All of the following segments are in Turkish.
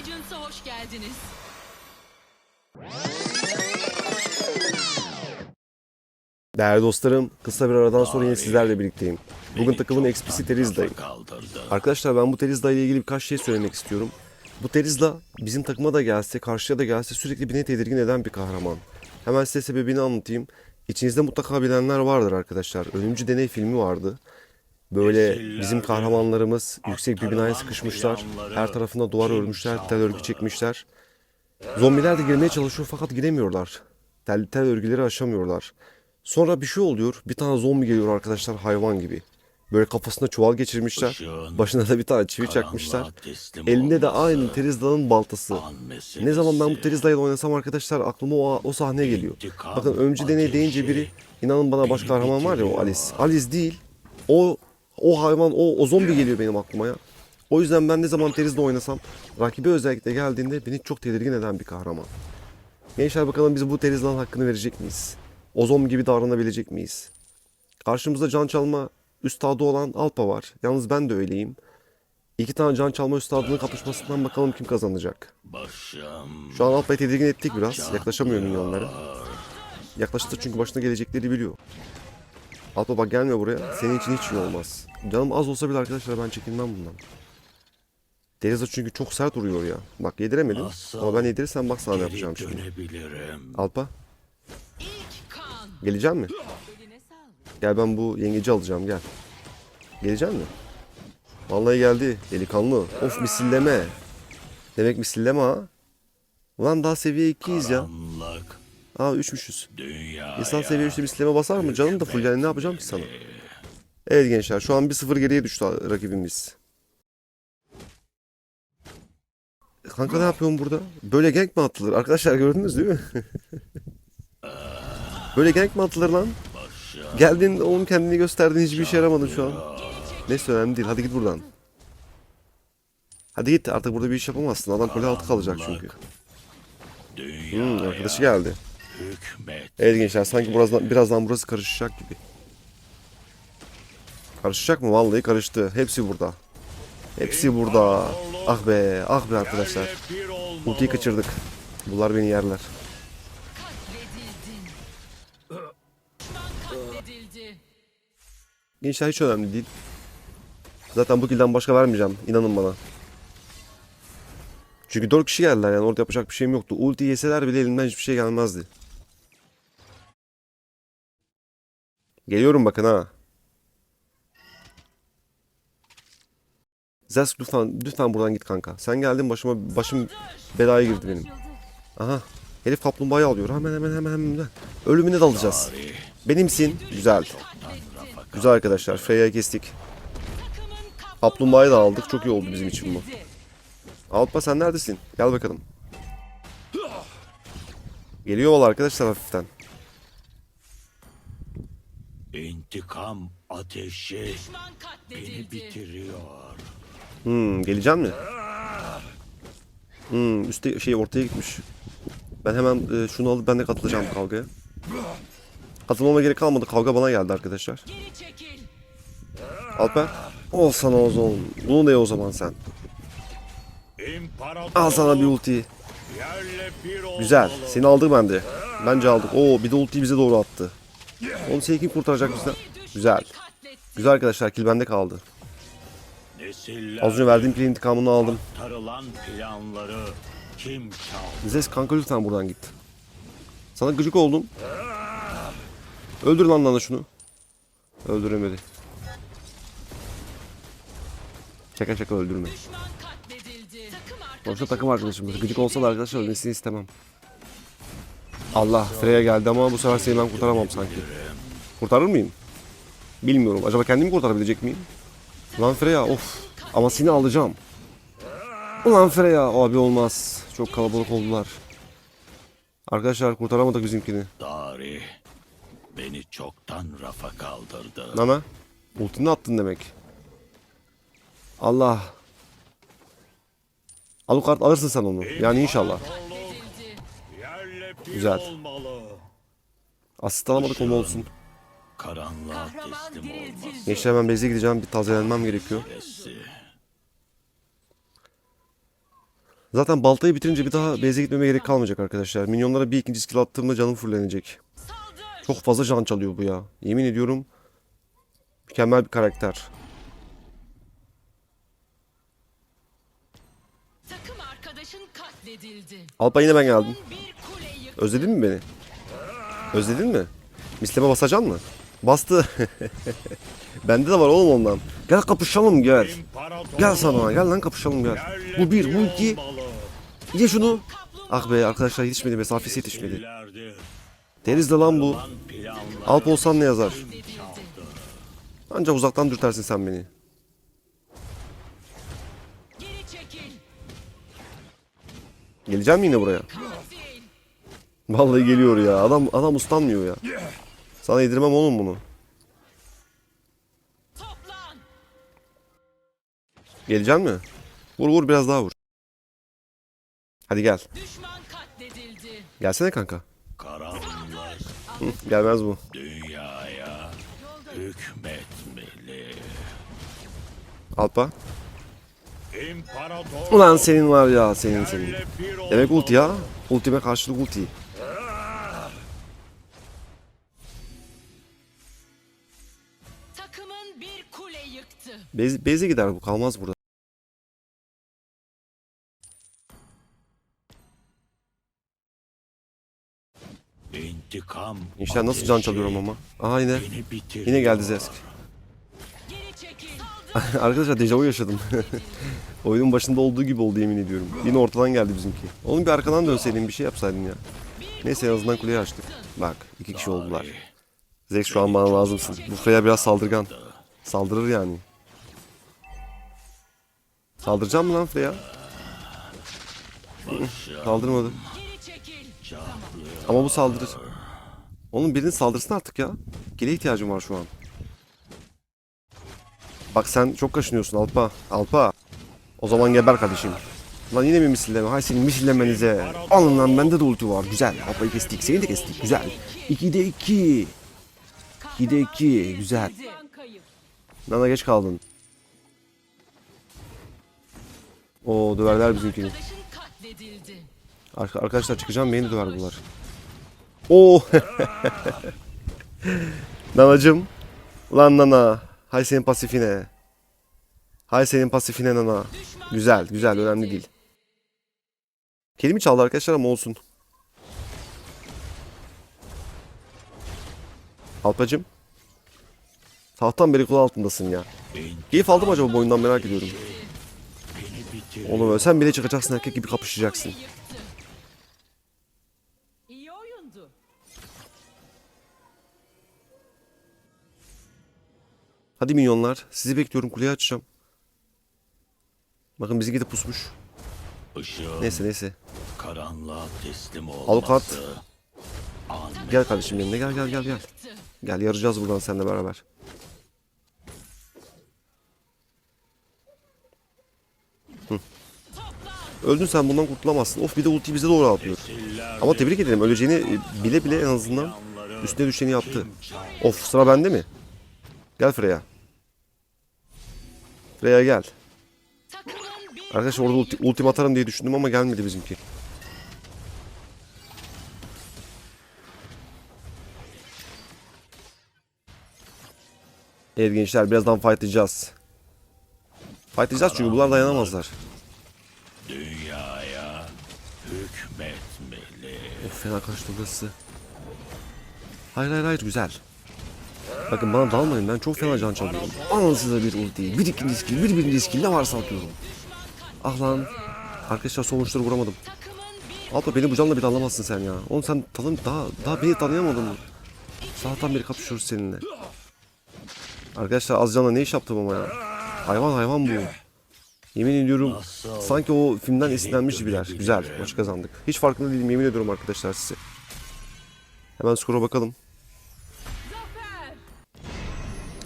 Legends'a hoş geldiniz. Değerli dostlarım, kısa bir aradan sonra yine sizlerle birlikteyim. Bugün takımın XP'si Terizla'yım. Arkadaşlar ben bu Terizla ile ilgili birkaç şey söylemek istiyorum. Bu Terizla bizim takıma da gelse, karşıya da gelse sürekli beni tedirgin eden bir kahraman. Hemen size sebebini anlatayım. İçinizde mutlaka bilenler vardır arkadaşlar. Ölümcü Deney filmi vardı. Böyle bizim kahramanlarımız yüksek bir binaya sıkışmışlar. Her tarafına duvar örmüşler, tel örgü çekmişler. Zombiler de girmeye çalışıyor fakat giremiyorlar. Tel, tel örgüleri aşamıyorlar. Sonra bir şey oluyor. Bir tane zombi geliyor arkadaşlar hayvan gibi. Böyle kafasına çuval geçirmişler. Başına da bir tane çivi çakmışlar. Elinde de aynı Terizla'nın baltası. Ne zaman ben bu Terizla ile oynasam arkadaşlar aklıma o, o sahne geliyor. Bakın öncü deney deyince biri inanın bana baş kahraman var ya o Alice. Alice değil. O o hayvan o, o zombi geliyor benim aklıma ya. O yüzden ben ne zaman Terizla oynasam rakibi özellikle geldiğinde beni çok tedirgin eden bir kahraman. Gençler bakalım biz bu Terizla'nın hakkını verecek miyiz? O zombi gibi davranabilecek miyiz? Karşımızda can çalma üstadı olan Alpa var. Yalnız ben de öyleyim. İki tane can çalma üstadının kapışmasından bakalım kim kazanacak. Şu an Alpa'yı tedirgin ettik biraz. Yaklaşamıyor minyonlara. Yaklaştı çünkü başına gelecekleri biliyor. Alpa bak gelme buraya. Senin için hiç iyi olmaz. Canım az olsa bile arkadaşlar ben çekinmem bundan. Deniz çünkü çok sert vuruyor ya. Bak yediremedim. Ama ben yedirirsem bak sana ne yapacağım şimdi. Dönebilirim. Alpa gelecek mi? Gel ben bu yengeci alacağım gel. Gelecek mi? Vallahi geldi delikanlı. Of misilleme. Demek misilleme ha. Ulan daha seviye 2'yiz ya. Anlık Aa 3'müşüz. dünya İnsan seviye 3'te misilleme basar mı? Canım da full yani ne yapacağım ki sana? Evet gençler şu an 1-0 geriye düştü rakibimiz. Kanka ne yapıyorsun burada? Böyle gank mi atılır? Arkadaşlar gördünüz değil mi? Böyle gank mi atılır lan? Geldin oğlum kendini gösterdin hiçbir işe yaramadın şu an. Neyse önemli değil hadi git buradan. Hadi git artık burada bir iş yapamazsın. Adam kule altı kalacak çünkü. Hmm, arkadaşı geldi. Hükmet. Evet gençler sanki birazdan, birazdan burası karışacak gibi. Karışacak mı? Vallahi karıştı. Hepsi burada. Hepsi burada. Ah be, ah be arkadaşlar. Ultiyi kaçırdık. Bunlar beni yerler. Gençler hiç önemli değil. Zaten bu kilden başka vermeyeceğim. İnanın bana. Çünkü 4 kişi geldiler yani orada yapacak bir şeyim yoktu. Ulti yeseler bile elimden hiçbir şey gelmezdi. Geliyorum bakın ha. Zesk lütfen, lütfen buradan git kanka. Sen geldin başıma, başım belaya girdi benim. Aha. Herif kaplumbağayı alıyor. Hemen hemen hemen hemen. Ölümüne dalacağız. Benimsin. Güzel. Güzel arkadaşlar. Freya'yı kestik. Kaplumbağayı da aldık. Çok iyi oldu bizim için bu. Alpa sen neredesin? Gel bakalım. Geliyor arkadaşlar hafiften. İntikam ateşi düşman beni katledildi. bitiriyor. Hmm, gelecek mi? Hmm, üstte şey ortaya gitmiş. Ben hemen e, şunu alıp ben de katılacağım kavgaya. Katılmama gerek kalmadı. Kavga bana geldi arkadaşlar. Geri çekil. Alper. Ol sana o zaman. Bunu da ye o zaman sen. İmparator Al sana bir ulti. yerle bir olmalı. Güzel. Seni aldık bende. Bence aldık. Oo bir de ultiyi bize doğru attı. Onu seni kim kurtaracak bizden? Güzel. Güzel arkadaşlar kill bende kaldı. Az önce verdiğim killin intikamını aldım. tarılan planları kim çaldı? Zes kanka lütfen buradan git. Sana gıcık oldum. Öldür lan lan şunu. Öldüremedi. Şaka şaka öldürme. Arkadaşı takım arkadaşımız. Gıcık olsa da arkadaşlar ölmesini istemem. Allah Freya geldi ama bu sefer seni ben kurtaramam sanki. Kurtarır mıyım? Bilmiyorum. Acaba kendimi kurtarabilecek miyim? Ulan Freya of. Ama seni alacağım. Ulan Freya abi olmaz. Çok kalabalık oldular. Arkadaşlar kurtaramadık bizimkini. Tarih beni çoktan rafa kaldırdı. Nana. Ultini attın demek. Allah. Alucard alırsın sen onu. Yani inşallah. Güzel. Asist alamadık onu olsun. Karanlığa teslim olmaz. Gençler ben base'e gideceğim. Bir tazelenmem gerekiyor. Sesi. Zaten baltayı bitirince bir daha base'e gitmeme gerek kalmayacak arkadaşlar. Minyonlara bir ikinci skill attığımda canım fullenecek. Saldır. Çok fazla can çalıyor bu ya. Yemin ediyorum mükemmel bir karakter. Takım arkadaşın katledildi. Alpa yine ben geldim. Bir. Özledin mi beni? Özledin mi? Misleme basacan mı? Bastı. Bende de var oğlum ondan. Gel kapışalım gel. Gel sana gel lan kapışalım gel. Bu bir bu iki. Ye şunu. Ah be arkadaşlar yetişmedi mesafesi yetişmedi. İleride Deriz de lan bu. Alp olsan ne yazar? Ancak uzaktan dürtersin sen beni. Geleceğim mi yine buraya? Vallahi geliyor ya. Adam adam uslanmıyor ya. Sana yedirmem oğlum bunu. Toplan. Gelecek mi? Vur vur biraz daha vur. Hadi gel. Gelsene kanka. gelmez bu. dünyaya hükmetmeli. Alpa. Ulan senin var ya senin senin. Demek ulti ya. Ultime karşılık ulti. Takımın bir kule yıktı. Bez, beze gider bu kalmaz burada. İntikam İşte nasıl can çalıyorum ama. Aha yine. Yine geldi Zesk. Geri çekil. Saldır. Arkadaşlar dejavu yaşadım. Oyunun başında olduğu gibi oldu yemin ediyorum. Yine ortadan geldi bizimki. Oğlum bir arkadan dönseydin bir şey yapsaydın ya. Neyse en azından kuleyi açtık. Bak iki kişi oldular. Zek şu an bana lazımsın. Bu Freya biraz saldırgan. Saldırır yani. Saldıracağım mı lan Freya? Saldırmadı. Ama bu saldırır. Oğlum birinin saldırsın artık ya. Gele ihtiyacım var şu an. Bak sen çok kaşınıyorsun Alpa. Alpa. O zaman geber kardeşim. Lan yine mi misilleme? Hay senin misillemenize. Alın lan bende de ulti var. Güzel. Alpa'yı kestik. Seni de kestik. Güzel. 2'de 2. 2'de 2. Güzel. Nana geç kaldın. O döverler bizimkini. Arka- arkadaşlar çıkacağım beni döver bunlar. Oo. Nanacım. Lan Nana. Hay senin pasifine. Hay senin pasifine Nana. Güzel güzel önemli değil. Kelimi çaldı arkadaşlar ama olsun. Alpacım. Tahttan beri kul altındasın ya. Keyif aldım acaba bu oyundan merak ediyorum. Oğlum ölsen bile çıkacaksın erkek gibi kapışacaksın. yıktı. İyi oyundu. Hadi minyonlar. Sizi bekliyorum kuleyi açacağım. Bakın bizi gidip pusmuş. Işığın Neyse neyse. karanlığa teslim Avukat. Gel kardeşim yanına gel gel gel gel. Gel yarayacağız buradan seninle beraber. Öldün sen bundan kurtulamazsın. Of bir de ultiyi bize doğru nesiller Ama tebrik ederim. Öleceğini e, bile bile en azından üstüne düşeni yaptı. Of sıra bende mi? Gel Freya. Freya gel. Arkadaşlar orada ulti, ultim atarım diye düşündüm ama gelmedi bizimki. Evet gençler birazdan fightlayacağız. Fightlayacağız çünkü bunlar dayanamazlar. dünyaya hükmetmeli. Of fena kaçtı burası. Hayır hayır hayır güzel. Bakın bana dalmayın ben çok fena can çalıyorum. Alın size bir ulti. Bir ikinci skill, bir birinci skill ne varsa atıyorum. Ah lan. Arkadaşlar sonuçları vuramadım. Alpa beni bu canla bir anlamazsın sen ya. Oğlum sen tanım daha daha beni tanıyamadın mı? Sabahtan beri kapışıyoruz seninle. Arkadaşlar az canla ne iş yaptım ama ya. Hayvan hayvan bu. Yemin ediyorum sanki o filmden esinlenmiş gibiler. Güzel maçı kazandık. Hiç farkında değilim yemin ediyorum arkadaşlar size. Hemen skora bakalım.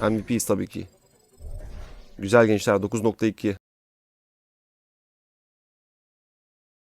MVP'yiz tabii ki. Güzel gençler 9.2.